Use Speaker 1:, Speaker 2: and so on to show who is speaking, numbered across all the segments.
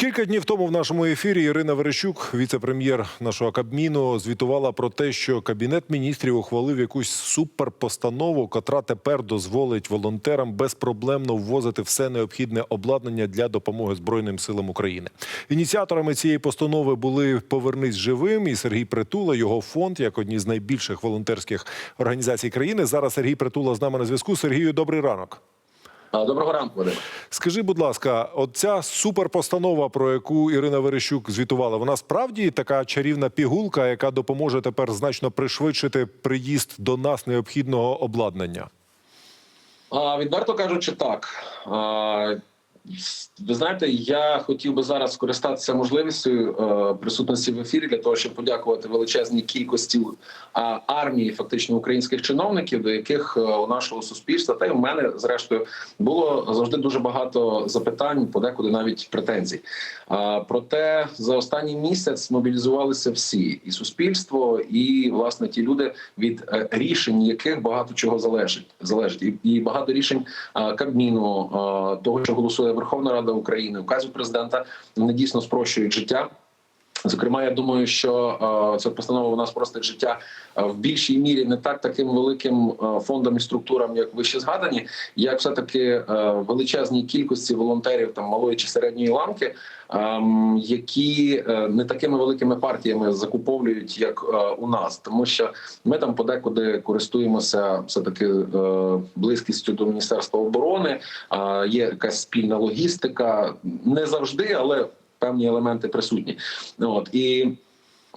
Speaker 1: Кілька днів тому в нашому ефірі Ірина Верещук, віце-прем'єр нашого Кабміну, звітувала про те, що кабінет міністрів ухвалив якусь суперпостанову, котра тепер дозволить волонтерам безпроблемно ввозити все необхідне обладнання для допомоги Збройним силам України. Ініціаторами цієї постанови були Повернись живим і Сергій Притула. Його фонд як одні з найбільших волонтерських організацій країни. Зараз Сергій Притула з нами на зв'язку. Сергію, добрий ранок.
Speaker 2: Доброго ранку, Вадим.
Speaker 1: Скажи, будь ласка, оця суперпостанова, про яку Ірина Верещук звітувала, вона справді така чарівна пігулка, яка допоможе тепер значно пришвидшити приїзд до нас необхідного обладнання?
Speaker 2: А, відверто кажучи, так. А, ви знаєте, я хотів би зараз скористатися можливістю е, присутності в ефірі для того, щоб подякувати величезній кількості а, армії, фактично українських чиновників, до яких е, у нашого суспільства та й у мене, зрештою, було завжди дуже багато запитань, подекуди навіть претензій. Проте за останній місяць мобілізувалися всі, і суспільство, і власне ті люди, від е, рішень яких багато чого залежить, залежить, і, багато рішень Кабміну, того, що голосує Верховна Рада України, указів президента, вони дійсно спрощують життя. Зокрема, я думаю, що е, ця постанова вона спростить життя е, в більшій мірі не так таким великим е, фондам і структурам, як вище згадані, як все таки величезній кількості волонтерів там малої чи середньої ланки, ем, які не такими великими партіями закуповують, як у нас, тому що ми там подекуди користуємося все таки близькістю до міністерства оборони. Є якась спільна логістика, не завжди, але певні елементи присутні. От і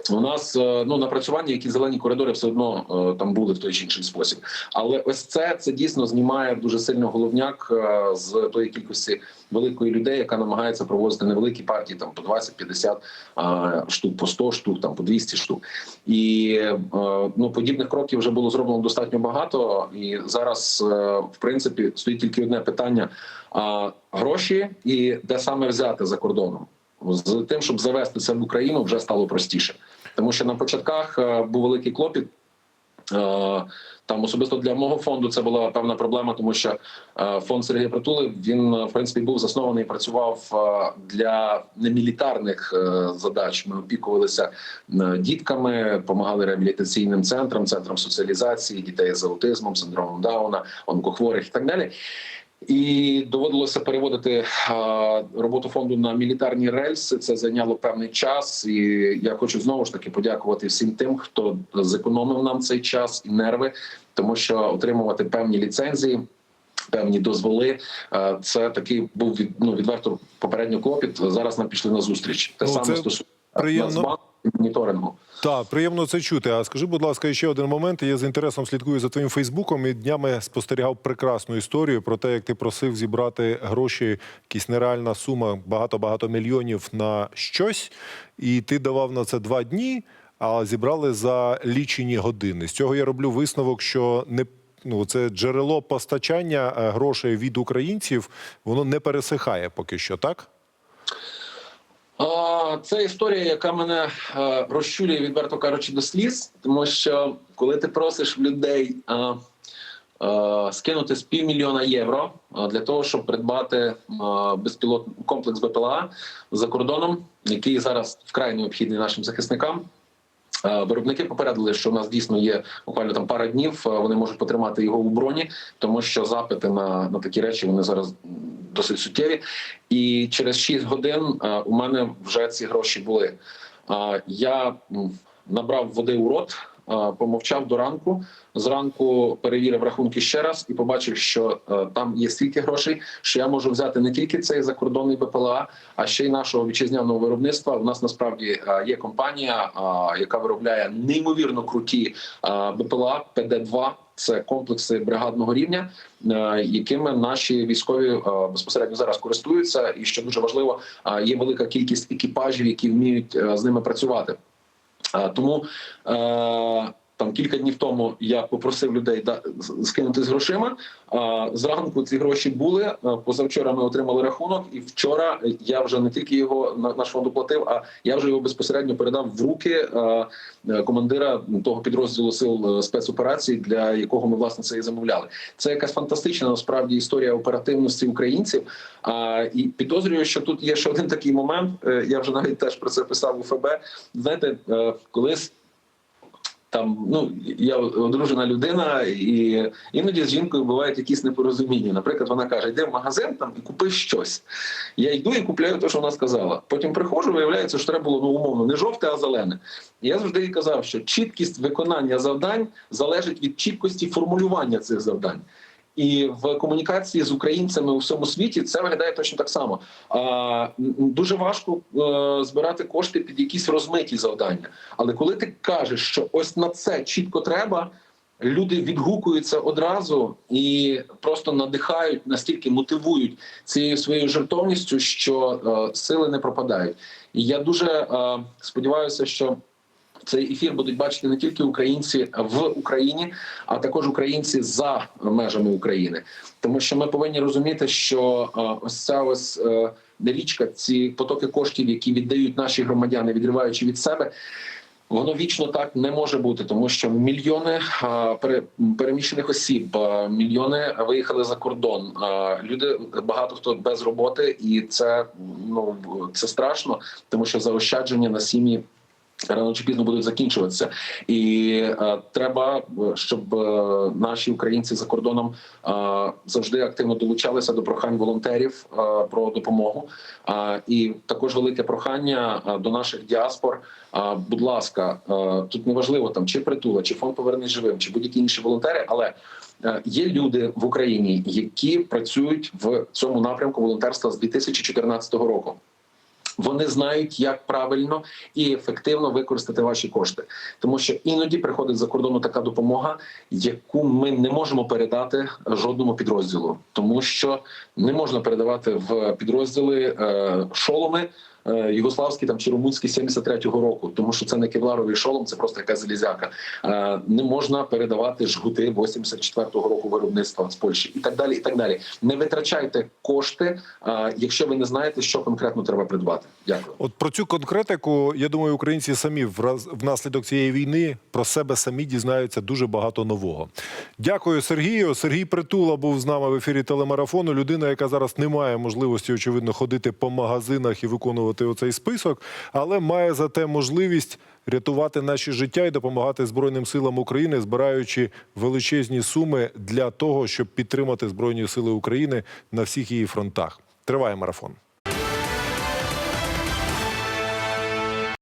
Speaker 2: у нас е, ну напрацювання, які зелені коридори все одно е, там були в той чи інший спосіб. Але ось це це дійсно знімає дуже сильно головняк е, з тої кількості великої людей, яка намагається провозити невеликі партії, там по 20-50 штук, по 100 штук, там по 200 штук. І ну подібних кроків вже було зроблено достатньо багато. І зараз, в принципі, стоїть тільки одне питання: гроші і де саме взяти за кордоном з тим, щоб завести це в Україну, вже стало простіше, тому що на початках е, був великий клопіт. Е, Там особисто для мого фонду це була певна проблема, тому що е, фонд Сергія Притули він в принципі був заснований, і працював для немілітарних задач. Ми опікувалися дітками, допомагали реабілітаційним центрам, центрам соціалізації дітей з аутизмом, синдромом Дауна, онкохворих і так далі. І доводилося переводити роботу фонду на мілітарні рельси. Це зайняло певний час, і я хочу знову ж таки подякувати всім тим, хто зекономив нам цей час і нерви, тому що отримувати певні ліцензії. Певні дозволи це такий був від ну відверто попередньо клопіт. Зараз нам пішли на зустріч. Те
Speaker 1: Ну,
Speaker 2: саме стосується
Speaker 1: приємно.
Speaker 2: Моніторингу.
Speaker 1: Так, приємно це чути. А скажи, будь ласка, ще один момент. Я з інтересом слідкую за твоїм Фейсбуком і днями спостерігав прекрасну історію про те, як ти просив зібрати гроші, якась нереальна сума, багато-багато мільйонів на щось, і ти давав на це два дні, а зібрали за лічені години. З цього я роблю висновок, що не ну це джерело постачання е, грошей від українців, воно не пересихає поки що, так?
Speaker 2: Це історія, яка мене е, розчулює, відверто кажучи, до сліз, тому що коли ти просиш людей е, е, скинути з півмільйона євро для того, щоб придбати безпілотний комплекс БПЛА за кордоном, який зараз вкрай необхідний нашим захисникам. Виробники попередили, що у нас дійсно є буквально там пара днів. Вони можуть потримати його у броні, тому що запити на, на такі речі вони зараз досить суттєві. І через 6 годин е, у мене вже ці гроші були. Е, Я набрав води у рот, помовчав до ранку. Зранку перевірив рахунки ще раз і побачив, що е, там є стільки грошей, що я можу взяти не тільки цей закордонний БПЛА, а ще й нашого вітчизняного виробництва. У нас насправді е, є компанія, е, яка виробляє неймовірно круті е, БПЛА ПД-2. Це комплекси бригадного рівня, е, якими наші військові е, безпосередньо зараз користуються, і що дуже важливо, е, є велика кількість екіпажів, які вміють е, з ними працювати. Е, Тому е, там кілька днів тому я попросив людей скинути з грошима. А, зранку ці гроші були. Позавчора ми отримали рахунок, і вчора я вже не тільки його наш фонд оплатив, а я вже його безпосередньо передав в руки е, командира того підрозділу сил е, спецоперацій, для якого ми власне це і замовляли. Це якась фантастична насправді історія оперативності українців. І підозрюю, що тут є ще один такий момент. е, Я вже навіть теж про це писав у ФБ. Знаєте, колись. Там ну я одружена людина, і іноді з жінкою бувають якісь непорозуміння. Наприклад, вона каже: йди в магазин там і купи щось. Я йду і купляю те, що вона сказала. Потім приходжу, виявляється, що треба було ну умовно не жовте, а зелене. Я завжди казав, що чіткість виконання завдань залежить від чіткості формулювання цих завдань. І в комунікації з українцями у всьому світі це виглядає точно так само. А, дуже важко е, збирати кошти під якісь розмиті завдання. Але коли ти кажеш, що ось на це чітко треба, люди відгукуються одразу і просто надихають, настільки мотивують цією своєю жертовністю, що е, сили не пропадають. І я дуже е, сподіваюся, що. Цей ефір будуть бачити не тільки українці в Україні, а також українці за межами України, тому що ми повинні розуміти, що е, ось ця ось е, річка, ці потоки коштів, які віддають наші громадяни, відриваючи від себе. Воно вічно так не може бути, тому що мільйони переміщених осіб, мільйони виїхали за кордон. Люди багато хто без роботи, і це ну це страшно, тому що заощадження на сім'ї рано чи пізно будуть закінчуватися, і е, треба, е, щоб е, наші українці за кордоном е, завжди активно долучалися до прохань волонтерів е, про допомогу. Е, і також велике прохання е, до наших діаспор. Е, будь ласка, е, тут неважливо там чи притула, чи фонд повернись живим, чи будь-які інші волонтери, але е, є люди в Україні, які працюють в цьому напрямку волонтерства з 2014 року. Вони знають, як правильно і ефективно використати ваші кошти, тому що іноді приходить за кордону така допомога, яку ми не можемо передати жодному підрозділу, тому що не можна передавати в підрозділи е, шоломи. Е, Югославські там чи румунські 73-го року, тому що це не кевларовий шолом, це просто якась залізяка. Е, Не можна передавати жгути 84-го року виробництва з Польщі і так далі. І так далі. Не витрачайте кошти, е, якщо ви не знаєте, що конкретно треба придбати. Дякую.
Speaker 1: От про цю конкретику, я думаю, українці самі внаслідок цієї війни про себе самі дізнаються дуже багато нового. Дякую, Сергію. Сергій Притула був з нами в ефірі телемарафону. Людина, яка зараз не має можливості, очевидно, ходити по магазинах і виконувати оцей список, але має зате можливість рятувати наші життя і допомагати Збройним силам України, збираючи величезні суми для того, щоб підтримати Збройні сили України на всіх її фронтах. Триває марафон.